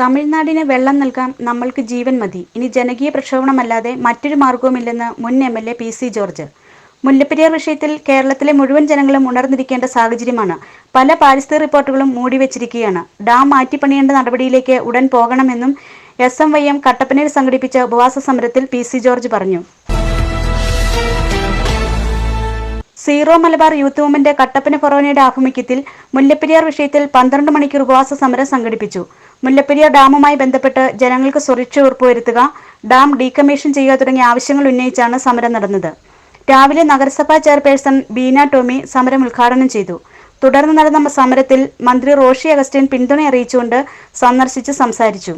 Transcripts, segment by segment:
തമിഴ്നാടിന് വെള്ളം നൽകാം നമ്മൾക്ക് ജീവൻ മതി. ഇനി ജനകീയ പ്രക്ഷോഭണമല്ലാതെ മറ്റൊരു മാർഗവുമില്ലെന്ന് മുൻ M L A P C George. Mullaperiyar വിഷയത്തിൽ കേരളത്തിലെ മുഴുവൻ ജനങ്ങളും ഉണർന്നിരിക്കേണ്ട സാഹചര്യമാണ്. പല പാരിസ്ഥിതിക റിപ്പോർട്ടുകളും മൂടിവെച്ചിരിക്കുകയാണ് ഡാം മാറ്റിപ്പണിയേണ്ട നടപടിയിലേക്ക് ഉടൻ പോകണമെന്നും എസ് എം വൈ എം കട്ടപ്പനയിൽ സംഘടിപ്പിച്ച ഉപവാസ സമരത്തിൽ പി സി ജോർജ് പറഞ്ഞു. Syro Malabar youth movement Kattappana ഫൊറോനയുടെ ആഭിമുഖ്യത്തിൽ മുല്ലപ്പെരിയാർ വിഷയത്തിൽ പന്ത്രണ്ട് മണിക്കൂർ ഉപവാസ സമരം സംഘടിപ്പിച്ചു. മുല്ലപ്പെരിയാർ ഡാമുമായി ബന്ധപ്പെട്ട് ജനങ്ങൾക്ക് സുരക്ഷ ഉറപ്പുവരുത്തുക ഡാം ഡീകമ്മീഷൻ ചെയ്യുക തുടങ്ങിയ ആവശ്യങ്ങൾ ഉന്നയിച്ചാണ് സമരം നടന്നത്. രാവിലെ നഗരസഭാ ചെയർപേഴ്സൺ ബീന ടോമി സമരം ഉദ്ഘാടനം ചെയ്തു. തുടർന്ന് നടന്ന സമരത്തിൽ മന്ത്രി റോഷി അഗസ്റ്റിൻ പിന്തുണ അറിയിച്ചുകൊണ്ട് സന്ദർശിച്ച് സംസാരിച്ചു.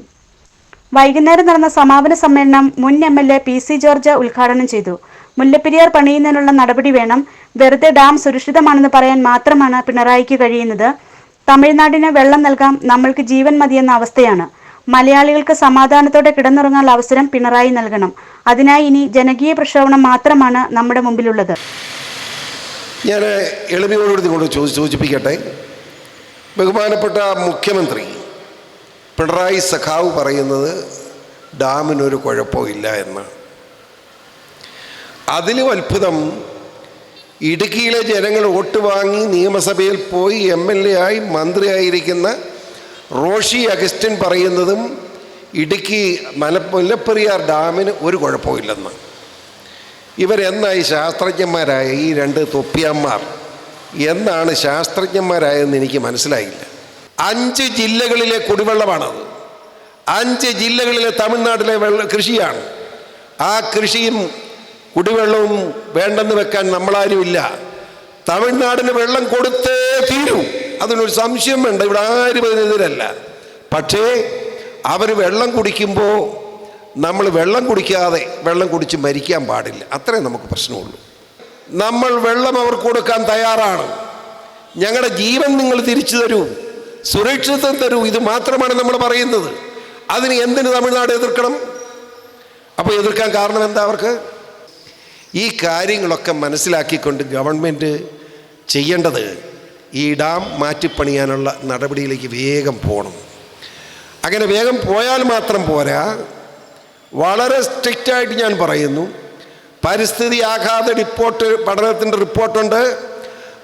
വൈകുന്നേരം നടന്ന സമാപന സമ്മേളനം മുൻ M L A P C George ഉദ്ഘാടനം ചെയ്തു. മുല്ലപ്പെരിയാർ പണിയുന്നതിനുള്ള നടപടി വേണം. വെറുതെ ഡാം സുരക്ഷിതമാണെന്ന് പറയാൻ മാത്രമാണ് പിണറായിക്ക് കഴിയുന്നത്. തമിഴ്നാടിന് വെള്ളം നൽകാം നമ്മൾക്ക് ജീവൻ മതിയെന്ന അവസ്ഥയാണ്. മലയാളികൾക്ക് സമാധാനത്തോടെ കിടന്നുറങ്ങാൻ അവസരം പിണറായി നൽകണം. അതിനായി ഇനി ജനകീയ പ്രക്ഷോഭണം മാത്രമാണ് നമ്മുടെ മുമ്പിലുള്ളത്. ഞാൻ എളിമയോടുകൂടി കൊണ്ട് സൂചിപ്പിക്കട്ടെ. ബഹുമാനപ്പെട്ട മുഖ്യമന്ത്രി പിണറായി സഖാവ് പറയുന്നത് ഡാമിനൊരു കുഴപ്പമില്ല എന്ന്. അതിലും അത്ഭുതം ഇടുക്കിയിലെ ജനങ്ങൾ വോട്ട് വാങ്ങി നിയമസഭയിൽ പോയി എം എൽ എ ആയി മന്ത്രിയായിരിക്കുന്ന റോഷി അഗസ്റ്റിൻ പറയുന്നതും ഇടുക്കി മല മുല്ലപ്പെരിയാർ ഡാമിന് ഒരു കുഴപ്പമില്ലെന്ന്. ഇവരെന്നായി ശാസ്ത്രജ്ഞന്മാരായ ഈ രണ്ട് തൊപ്പിയന്മാർ? എന്നാണ് ശാസ്ത്രജ്ഞന്മാരായതെന്ന് എനിക്ക് മനസ്സിലായില്ല. അഞ്ച് ജില്ലകളിലെ കുടിവെള്ളമാണത്. അഞ്ച് ജില്ലകളിലെ തമിഴ്നാട്ടിലെ വെള്ള കൃഷിയാണ്. ആ കൃഷിയും കുടിവെള്ളവും വേണ്ടെന്ന് വെക്കാൻ നമ്മളാരുമില്ല. തമിഴ്നാടിന് വെള്ളം കൊടുത്തേ തീരൂ. അതിനൊരു സംശയം വേണ്ട. ഇവിടെ ആരും അതിനെതിരല്ല പക്ഷേ അവർ വെള്ളം കുടിക്കുമ്പോൾ നമ്മൾ വെള്ളം കുടിക്കാതെ വെള്ളം കുടിച്ച് മരിക്കാൻ പാടില്ല. അത്രേ നമുക്ക് പ്രശ്നമുള്ളൂ. നമ്മൾ വെള്ളം അവർക്ക് കൊടുക്കാൻ തയ്യാറാണ്. ഞങ്ങളുടെ ജീവൻ നിങ്ങൾ തിരിച്ചു തരൂ. സുരക്ഷിതം തരൂ. ഇത് മാത്രമാണ് നമ്മൾ പറയുന്നത്. അതിന് എന്തിന് തമിഴ്നാട് എതിർക്കണം? അപ്പോൾ എതിർക്കാൻ കാരണം എന്താ അവർക്ക്? ഈ കാര്യങ്ങളൊക്കെ മനസ്സിലാക്കിക്കൊണ്ട് ഗവൺമെന്റ് ചെയ്യേണ്ടത് ഈ ഡാം മാറ്റിപ്പണിയാനുള്ള നടപടിയിലേക്ക് വേഗം പോകണം. അങ്ങനെ വേഗം പോയാൽ മാത്രം പോരാ. വളരെ സ്ട്രിക്റ്റായിട്ട് ഞാൻ പറയുന്നു. പരിസ്ഥിതി ആഘാത റിപ്പോർട്ട് പഠനത്തിന്റെ റിപ്പോർട്ടുണ്ട്.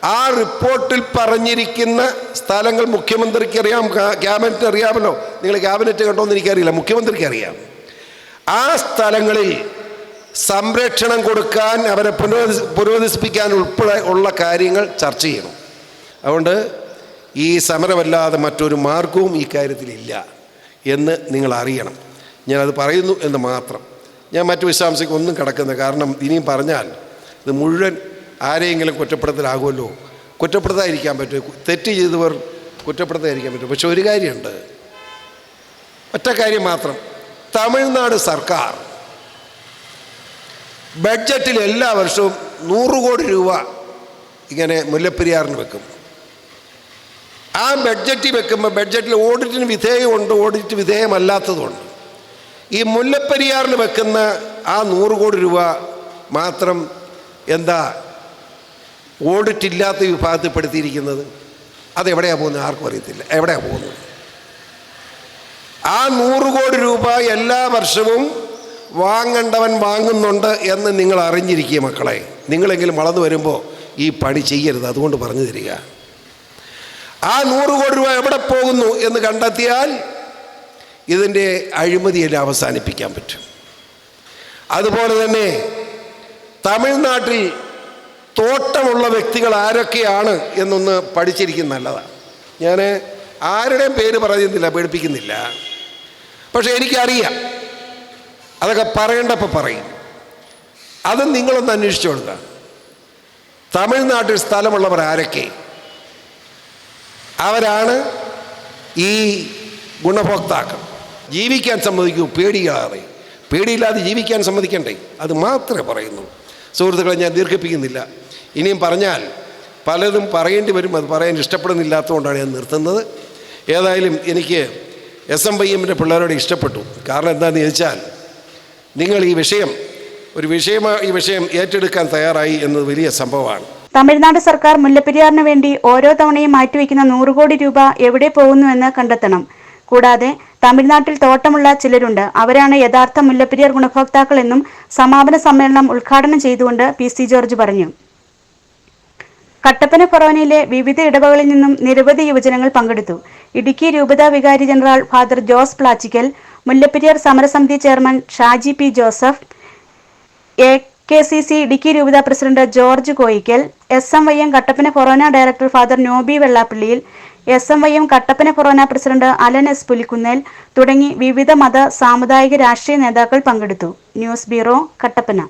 ആ റിപ്പോർട്ടിൽ പറഞ്ഞിരിക്കുന്ന സ്ഥലങ്ങൾ മുഖ്യമന്ത്രിക്ക് അറിയാം. ക്യാബിനറ്റ് അറിയാമല്ലോ. നിങ്ങൾ ക്യാബിനറ്റ് കണ്ടോന്ന് എനിക്കറിയില്ല. മുഖ്യമന്ത്രിക്ക് അറിയാം. ആ സ്ഥലങ്ങളിൽ സംരക്ഷണം കൊടുക്കാൻ അവരെ പുനരധി പുനരധിപ്പിക്കാൻ ഉൾപ്പെടെ ഉള്ള കാര്യങ്ങൾ ചർച്ച ചെയ്യണം. അതുകൊണ്ട് ഈ സമരമല്ലാതെ മറ്റൊരു മാർഗവും ഈ കാര്യത്തിലില്ല എന്ന് നിങ്ങൾ അറിയണം. ഞാനത് പറയുന്നു എന്ന് മാത്രം. ഞാൻ മറ്റു വിശദാംശങ്ങൾക്ക് ഒന്നും കിടക്കുന്നത് കാരണം ഇനിയും പറഞ്ഞാൽ ഇത് മുഴുവൻ ആരെയെങ്കിലും കുറ്റപ്പെടുത്തലാകുമല്ലോ. കുറ്റപ്പെടുത്താതിരിക്കാൻ പറ്റും. തെറ്റ് ചെയ്തവർ കുറ്റപ്പെടുത്താതിരിക്കാൻ പറ്റും. പക്ഷെ ഒരു കാര്യമുണ്ട്. ഒറ്റ കാര്യം മാത്രം. തമിഴ്നാട് സർക്കാർ ബഡ്ജറ്റിൽ എല്ലാ വർഷവും നൂറ് കോടി രൂപ ഇങ്ങനെ മുല്ലപ്പെരിയാറിന് വെക്കും. ആ ബഡ്ജറ്റിൽ വെക്കുമ്പോൾ ബഡ്ജറ്റിൽ ഓഡിറ്റിന് വിധേയമുണ്ട് ഓഡിറ്റ് വിധേയമല്ലാത്തതുണ്ട് ഈ മുല്ലപ്പെരിയാറിന് വെക്കുന്ന ആ നൂറ് കോടി രൂപ മാത്രം എന്താ ഓഡിറ്റ് ഇല്ലാത്ത വിഭാഗത്തിൽപ്പെടുത്തിയിരിക്കുന്നത് അതെവിടെയാണ് പോകുന്നത്? ആർക്കും അറിയത്തില്ല. എവിടെയാണ് പോകുന്നത്? ആ നൂറ് കോടി രൂപ എല്ലാ വർഷവും വാങ്ങേണ്ടവൻ വാങ്ങുന്നുണ്ട് എന്ന് നിങ്ങൾ അറിഞ്ഞിരിക്കുക മക്കളെ. നിങ്ങളെങ്കിലും വളർന്നു വരുമ്പോൾ ഈ പണി ചെയ്യരുത് അതുകൊണ്ട് പറഞ്ഞു തരിക. ആ നൂറ് കോടി രൂപ എവിടെ പോകുന്നു എന്ന് കണ്ടെത്തിയാൽ ഇതിന്റെ അഴിമതിയെല്ലാം അവസാനിപ്പിക്കാൻ പറ്റും. അതുപോലെ തന്നെ തമിഴ്നാട്ടിൽ തോട്ടമുള്ള വ്യക്തികൾ ആരൊക്കെയാണ് എന്നൊന്ന് പഠിച്ചിരിക്കുന്ന നല്ലതാണ്. ഞാൻ ആരുടെയും പേര് പറയുന്നില്ല പേടിപ്പിക്കുന്നില്ല. പക്ഷേ എനിക്കറിയാം അതൊക്കെ പറയേണ്ടപ്പോൾ പറയും. അത് നിങ്ങളൊന്ന് അന്വേഷിച്ചു കൊടുക്കുക തമിഴ്നാട്ടിൽ സ്ഥലമുള്ളവർ ആരൊക്കെ? അവരാണ് ഈ ഗുണഭോക്താക്കൾ. ജീവിക്കാൻ സമ്മതിക്കൂ പേടിയാതെ പേടിയില്ലാതെ ജീവിക്കാൻ സമ്മതിക്കണ്ടേ? അത് മാത്രമേ പറയുന്നു സുഹൃത്തുക്കളെ ഞാൻ ദീർഘിപ്പിക്കുന്നില്ല. ഇനിയും പറഞ്ഞാൽ പലതും പറയേണ്ടി വരും. അത് പറയാൻ ഇഷ്ടപ്പെടുന്നില്ലാത്തതുകൊണ്ടാണ് ഞാൻ നിർത്തുന്നത്. ഏതായാലും എനിക്ക് എസ് എം വൈ എമ്മിന്റെ പിള്ളേരോട് ഇഷ്ടപ്പെട്ടു. കാരണം എന്താണെന്ന് ചോദിച്ചാൽ നിങ്ങൾ ഈ വിഷയം ഒരു വിഷയമായി ഈ വിഷയം ഏറ്റെടുക്കാൻ തയ്യാറായി എന്നത് വലിയ സംഭവമാണ്. തമിഴ്നാട് സർക്കാർ മുല്ലപ്പെരിയാറിന് വേണ്ടി ഓരോ തവണയും മാറ്റിവെക്കുന്ന നൂറ് കോടി രൂപ എവിടെ പോകുന്നുവെന്ന് കണ്ടെത്തണം. കൂടാതെ തമിഴ്നാട്ടിൽ തോട്ടമുള്ള ചിലരുണ്ട്. അവരാണ് യഥാർത്ഥ മുല്ലപ്പെരിയാർ ഗുണഭോക്താക്കൾ എന്നും സമാപന സമ്മേളനം ഉദ്ഘാടനം ചെയ്തുകൊണ്ട് പി സി ജോർജ് പറഞ്ഞു. കട്ടപ്പന ഫൊറോനയിലെ വിവിധ ഇടവകളിൽ നിന്നും നിരവധി യുവജനങ്ങൾ പങ്കെടുത്തു. ഇടുക്കി രൂപതാ വികാരി general father Jose Plachikkal Mullaperiyar സമരസമിതി chairman Shaji P Joseph A K C C Idukki രൂപത president George Koyickal S M Y M Kattappana ഫൊറോന director father Nobi Vellappallil S M Y M Kattappana ഫൊറോന president Allen S Pulikkunnel തുടങ്ങി വിവിധ മത സാമുദായിക രാഷ്ട്രീയ നേതാക്കൾ പങ്കെടുത്തു. News bureau Kattappana.